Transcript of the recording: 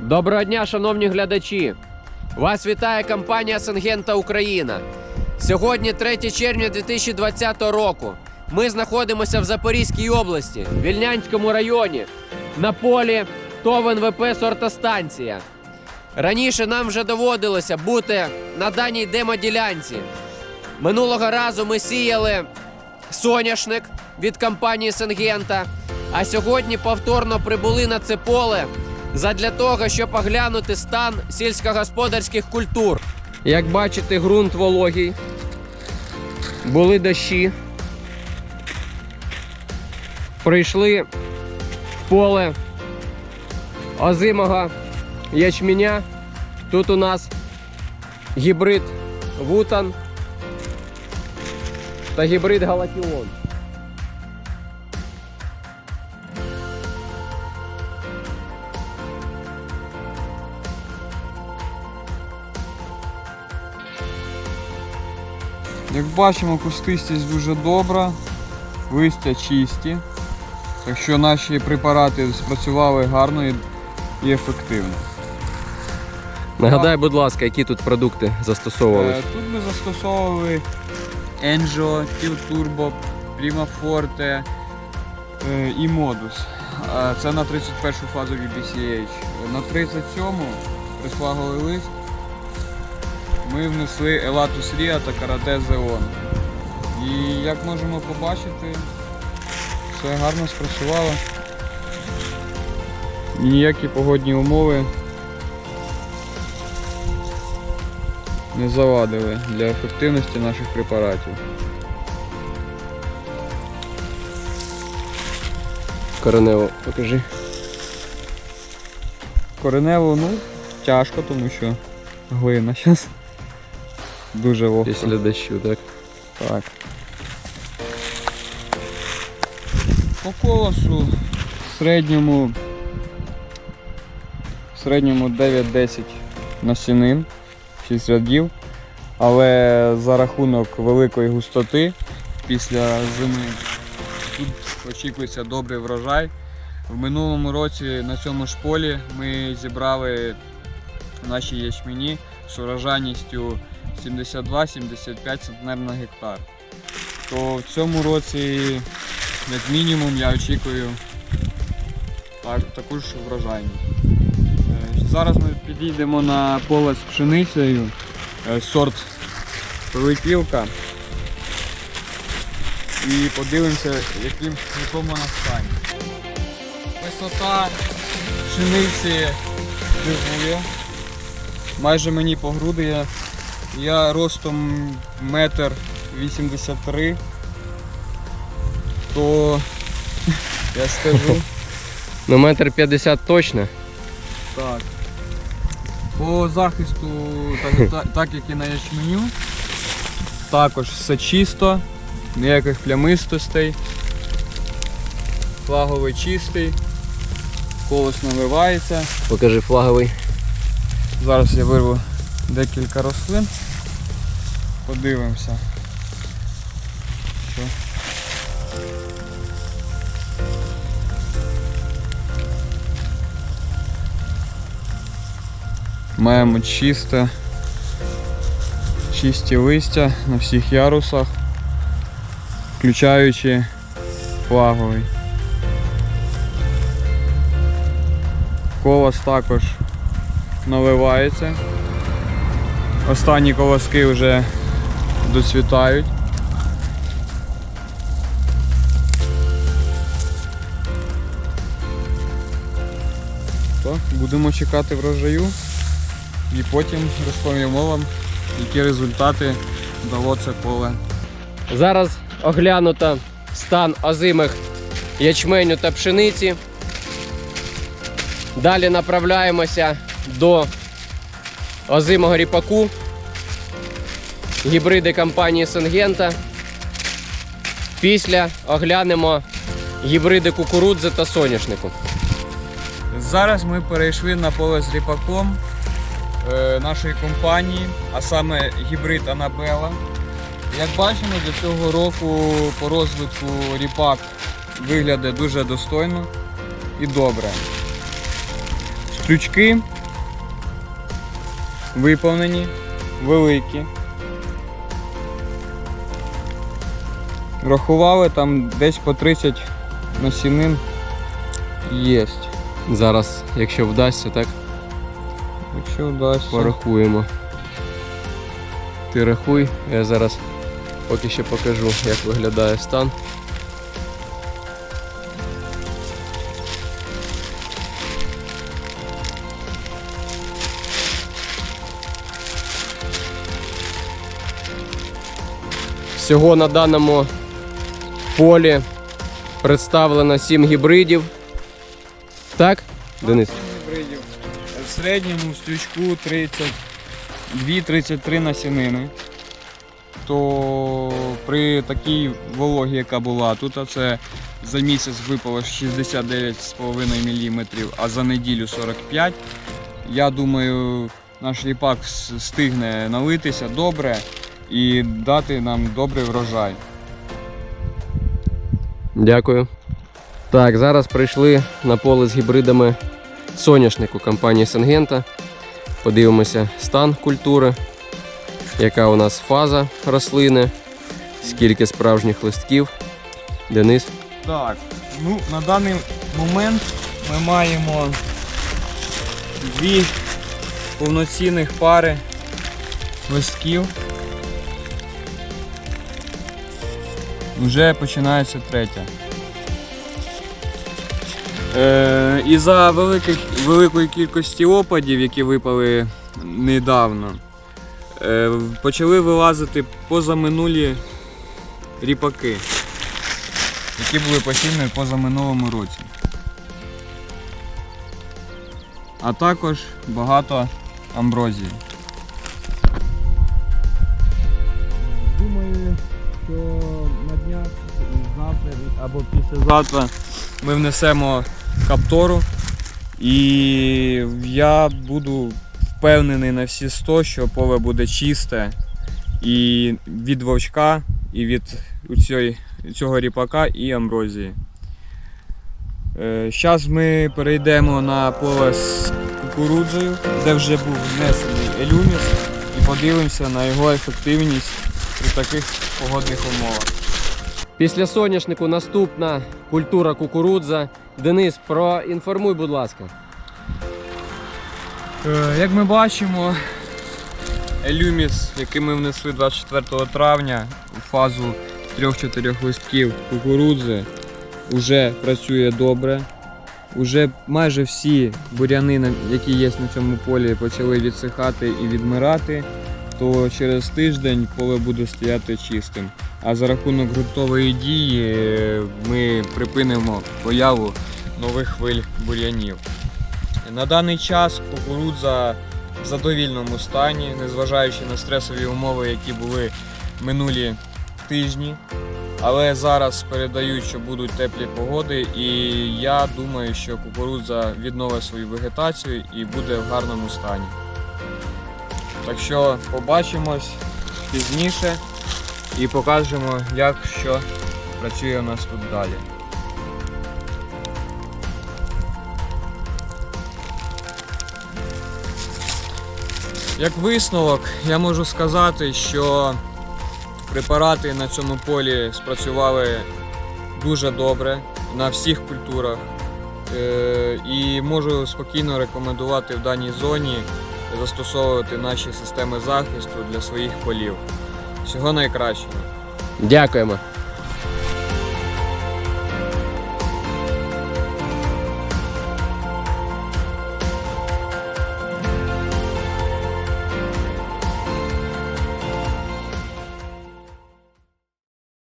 Доброго дня, шановні глядачі! Вас вітає компанія Сенгента Україна. Сьогодні 3 червня 2020 року. Ми знаходимося в Запорізькій області, в Вільнянському районі, на полі ТОВ НВП Сортостанція. Раніше нам вже доводилося бути на даній демоділянці. Минулого разу ми сіяли соняшник від компанії Сенгента. А сьогодні повторно прибули на це поле задля того, щоб оглянути стан сільськогосподарських культур. Як бачите, ґрунт вологий. Були дощі. Прийшли в поле озимого ячменя. Тут у нас гібрид Вутан та гібрид Галатіон. Як бачимо, кустистість дуже добра, листя чисті. Так що наші препарати спрацювали гарно і, ефективно. Нагадай, будь ласка, які тут продукти Е, застосовувалися. Тут ми застосовували Enjo, Til Turbo, Prima Forte е, і Modus. Е, Це на 31 фазу VBCH. На 37-му прислаговий лист ми внесли Elatus Ria та Karate Zeon. І як можемо побачити, все гарно спрацювало. Ніякі погодні умови не завадили для ефективності наших препаратів. Коренево, покажи. Коренево, ну, тяжко, тому що глина зараз дуже вогко. Після дощу, так? Так. По колосу в середньому, в середньому 9-10 насінин, 6 рядів. Але за рахунок великої густоти після зими тут очікується добрий врожай. В минулому році на цьому ж полі ми зібрали наші ячмені з урожайністю 72-75 центнер на гектар. То в цьому році, як мінімум, я очікую так, таку ж врожайність. Е, Зараз ми підійдемо на поле з пшеницею, е, сорт Пилипівка. І подивимося, яким, якому вона стані. Висота пшениці дивує. Майже мені по груди я ростом метр 83, то я скажу Ну, метр п'ятдесят точно. так. По захисту, так, так, так як і на ячменю, також все чисто, ніяких плямистостей, флаговий чистий, колос наливається. Покажи флаговий. Зараз я вирву декілька рослин. Подивимося. Що? Маємо чисте, чисті листя на всіх ярусах, включаючи флаговий. Колос також наливається. Останні колоски вже доцвітають. Будемо чекати врожаю і потім розповімо вам, які результати дало це поле. Зараз оглянуто стан озимих ячменю та пшениці. Далі направляємося до озимого ріпаку, гібриди компанії Сенгента. Після оглянемо гібриди кукурудзи та соняшнику. Зараз ми перейшли на поле з ріпаком е, нашої компанії, а саме гібрид Анабела. Як бачимо, для цього року по розвитку ріпак виглядає дуже достойно і добре. Стрючки виповнені, великі. Рахували там десь по 30 насінин є. Зараз, якщо вдасться, так Якщо вдасться. порахуємо. Ти рахуй, я зараз поки що покажу, як виглядає стан. Всього на даному полі представлено 7 гібридів. Так, Денис? 7 гібридів. В середньому стрючку 32-33 насінини. То при такій вологі, яка була, тут це за місяць випало 69,5 мм, а за неділю 45. Я думаю, наш ліпак стигне налитися добре і дати нам добрий врожай. Дякую. Так, зараз прийшли на поле з гібридами соняшнику компанії Сенгента. Подивимося стан культури, яка у нас фаза рослини, скільки справжніх листків. Денис. Так, ну на даний момент ми маємо дві повноцінних пари листків. Вже починається третя. Е, і за великих, великої кількості опадів, які випали недавно, е, почали вилазити позаминулі ріпаки які були посіяні позаминулому році. А також багато амброзії. Думаю, що або післязавтра ми внесемо каптору і я буду впевнений на всі 100, що поле буде чисте і від вовчка, і від цього ріпака і амброзії. Зараз ми перейдемо на поле з кукурудзою, де вже був внесений елюміс, і подивимося на його ефективність при таких погодних умовах. Після соняшнику наступна культура кукурудза. Денис, проінформуй, будь ласка. Е, Як ми бачимо, елюміс, який ми внесли 24 травня у фазу 3-4 листків кукурудзи, вже працює добре. Уже майже всі буряни, які є на цьому полі, почали відсихати і відмирати, то через тиждень поле буде стояти чистим. А за рахунок ґрунтової дії ми припинимо появу нових хвиль бур'янів. На даний час кукурудза в задовільному стані, незважаючи на стресові умови, які були минулі тижні. Але зараз передають, що будуть теплі погоди, і я думаю, що кукурудза відновить свою вегетацію і буде в гарному стані. Так що побачимось пізніше і покажемо, як що працює у нас тут далі. Як висновок, я можу сказати, що препарати на цьому полі спрацювали дуже добре на всіх культурах. Е, І можу спокійно рекомендувати в даній зоні застосовувати наші системи захисту для своїх полів. Всього найкращого. Дякуємо.